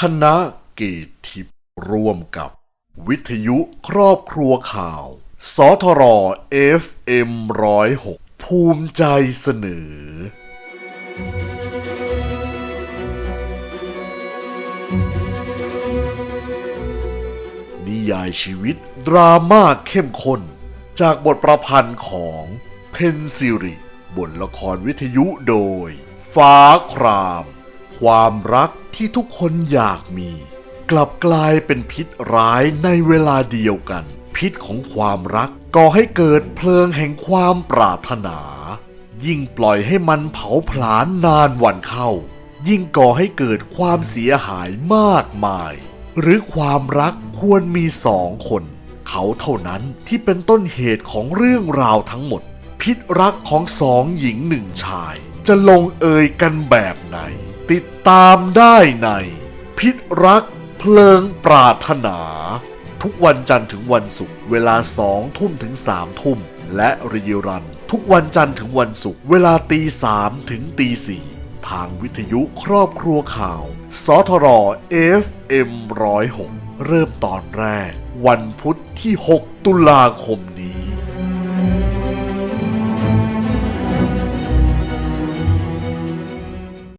คณะเกตทิพย์ร่วมกับ วิทยุครอบครัวข่าว สทร FM 106ภูมิใจเสนอ นิยายชีวิตดราม่าเข้มข้น จากบทประพันธ์ของเพนซิริบทละครวิทยุโดย ฟ้าคราม ความรักที่ทุกคนอยากมี กลับกลายเป็นพิษร้ายในเวลาเดียวกัน พิษของความรักก่อให้เกิดเพลิงแห่งความปรารถนา ยิ่งปล่อยให้มันเผาผลาญนานวันเข้า ยิ่งก่อให้เกิดความเสียหายมากมาย หรือความรักควรมีสองคน เขาเท่านั้นที่เป็นต้นเหตุของเรื่องราวทั้งหมด พิษรักของสองหญิงหนึ่งชายจะลงเอยกันแบบไหน ติดตามได้ใน พิษรักเพลิงปรารถนา ทุกวันจันทร์ถึงวันศุกร์เวลาสองทุ่มถึงสามทุ่ม และรีรัน ทุกวันจันทร์ถึงวันศุกร์เวลาตีสามถึงตีสี่ทางวิทยุครอบครัวข่าว สทร FM 106 เริ่มตอนแรก วันพุธที่ 6 ตุลาคม